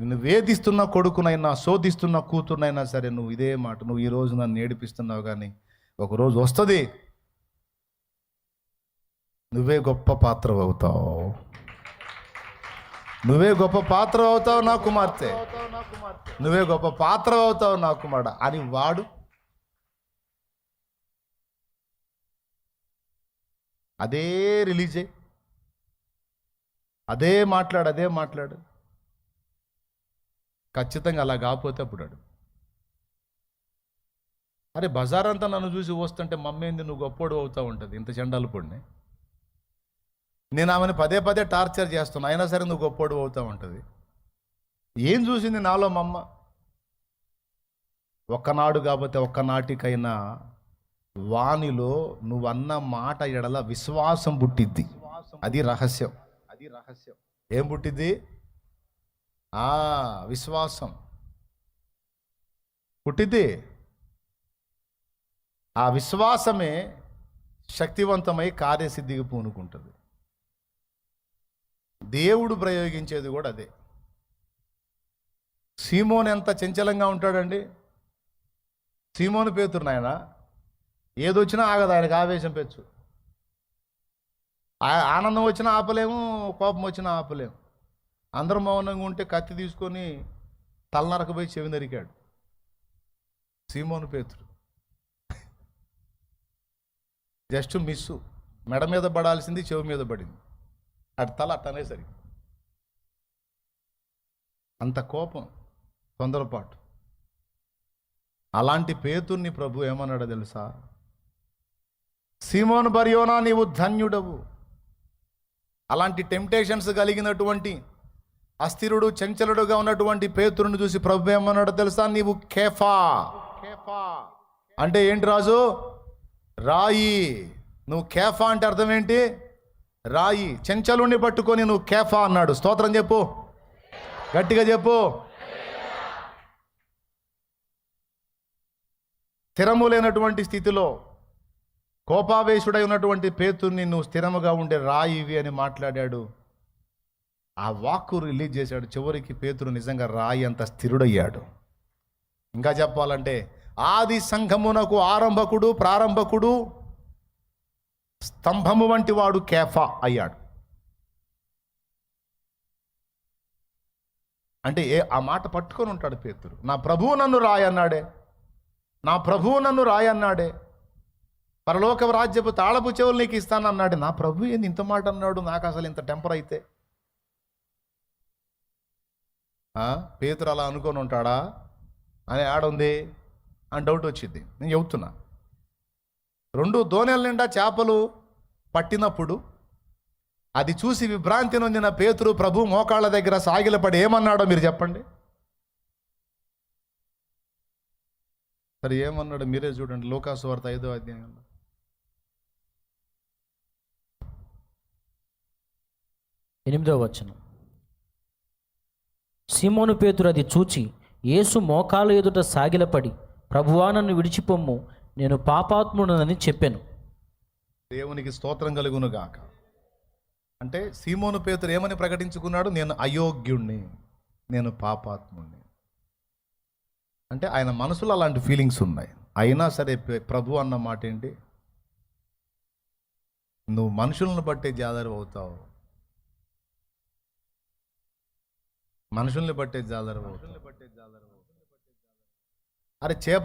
నిన్ను వేధిస్తున్న కొడుకునైనా శోధిస్తున్న కూతురునైనా సరే నువ్వు ఇదే మాట నువ్వు ఈ రోజు నన్ను ఏడిపిస్తున్నావు కానీ ఒకరోజు వస్తుంది. నువ్వే గొప్ప పాత్ర అవుతావు. నువ్వే గొప్ప పాత్ర అవుతావు నా కుమార్తె. నువ్వే గొప్ప పాత్ర అవుతావు నా కుమారుడు. అని వాడు అదే రిలీజ్. అదే మాట్లాడు అదే మాట్లాడు. ఖచ్చితంగా అలా కాకపోతే అప్పుడు అడు అరే బజార్ అంతా నన్ను చూసి వస్తుంటే మమ్మేంది నువ్వు గొప్పోడు అవుతా ఉంటుంది ఇంత చెండాలు పొడిని? నేను ఆమెను పదే పదే టార్చర్ చేస్తున్నా అయినా సరే నువ్వు గొప్పోడు అవుతా ఉంటుంది. ఏం చూసింది నాలో మా అమ్మ? ఒక్కనాడు కాకపోతే ఒక్కనాటికైనా వానిలో నువ్వు అన్న మాట ఎడల విశ్వాసం పుట్టిద్ది. అది రహస్యం. అది రహస్యం. ఏం పుట్టిద్ది? ఆ విశ్వాసం. పుట్టిద్ది ఆ విశ్వాసమే శక్తివంతమై కార్యసిద్ధికి పూనుకుంటుంది. దేవుడు ప్రయోగించేది కూడా అదే. సీమోన్ ఎంత చంచలంగా ఉంటాడండి? సీమోను పేతురు నాయన ఏదొచ్చినా ఆగదు ఆయనకు ఆవేశం పెచ్చు ఆ- ఆనందం వచ్చినా ఆపలేము కోపం వచ్చినా ఆపలేము. అందరూ మౌనంగా ఉంటే కత్తి తీసుకొని తలనరకపోయి చెవి నరికాడు. సీమోను పేతుడు జస్ట్ మిస్సు. మెడ మీద పడాల్సింది చెవి మీద పడింది. అటు తల అట్టనే సరి అంత కోపం తొందరపాటు. అలాంటి పేతుర్ని ప్రభు ఏమన్నాడో తెలుసా? సీమోను బరియోనా నీవు ధన్యుడవు. అలాంటి టెంప్టేషన్స్ కలిగినటువంటి అస్థిరుడు చంచలుడుగా ఉన్నటువంటి పేతురుని చూసి ప్రభు ఏమన్నాడో తెలుసా? నీవు కేఫా. కేఫా. అంటే ఏంటి రాజు? రాయి. నువ్వు కేఫా అంటే అర్థం ఏంటి? రాయి. చెంచలుని పట్టుకొని నువ్వు కేఫా అన్నాడు. స్తోత్రం చెప్పు. గట్టిగా చెప్పు. స్థిరము లేనటువంటి స్థితిలో కోపావేశుడై ఉన్నటువంటి పేతుర్ని నువ్వు స్థిరముగా ఉండే రాయివి అని మాట్లాడాడు. ఆ వాక్కు రిలీజ్ చేశాడు. చివరికి పేతురు నిజంగా రాయి అంత స్థిరుడయ్యాడు. ఇంకా చెప్పాలంటే ఆది సంఘమునకు ఆరంభకుడు ప్రారంభకుడు స్తంభము వంటి వాడు కేఫా అయ్యాడు. అంటే ఏ ఆ మాట పట్టుకొని ఉంటాడు పేతురు. నా ప్రభువు నన్ను రాయన్నాడే నా ప్రభువు నన్ను రాయన్నాడే పరలోక రాజ్యపు తాళపు చెవులు నీకు ఇస్తానన్నాడు. నా ప్రభు ఏంది ఇంత మాట అన్నాడు? నాకు అసలు ఇంత టెంపర్ అయితే. పేతురు అలా అనుకొని ఉంటాడా? అని ఆడుంది అని డౌట్ వచ్చింది. నేను చెబుతున్నా. రెండు దోణెల నిండా చేపలు పట్టినప్పుడు అది చూసి విభ్రాంతి నొందిన పేతురు ప్రభు మోకాళ్ళ దగ్గర సాగిలపడి ఏమన్నాడో మీరు చెప్పండి. సరే ఏమన్నాడు మీరే చూడండి. లోకాసు వార్త ఐదో అధ్యాయంలో. ఎనిమిదో వచనం. సీమోను పేతురు అది చూచి యేసు మోకాలు ఎదుట సాగిలపడి ప్రభువా నన్ను విడిచిపొమ్ము నేను పాపాత్ముడనని చెప్పాను. దేవునికి స్తోత్రం కలుగును గాక. అంటే సీమోను పేతురు ఏమని ప్రకటించుకున్నాడు? నేను అయోగ్యుణ్ణి నేను పాపాత్ముణ్ణి. అంటే ఆయన మనసులో అలాంటి ఫీలింగ్స్ ఉన్నాయి. అయినా సరే ప్రభు అన్న మాట ఏంటి నువ్వు మనుషులను బట్టే జాదరు అవుతావు. మనుషుల్ని జాదరు అవుతావు అరే చేప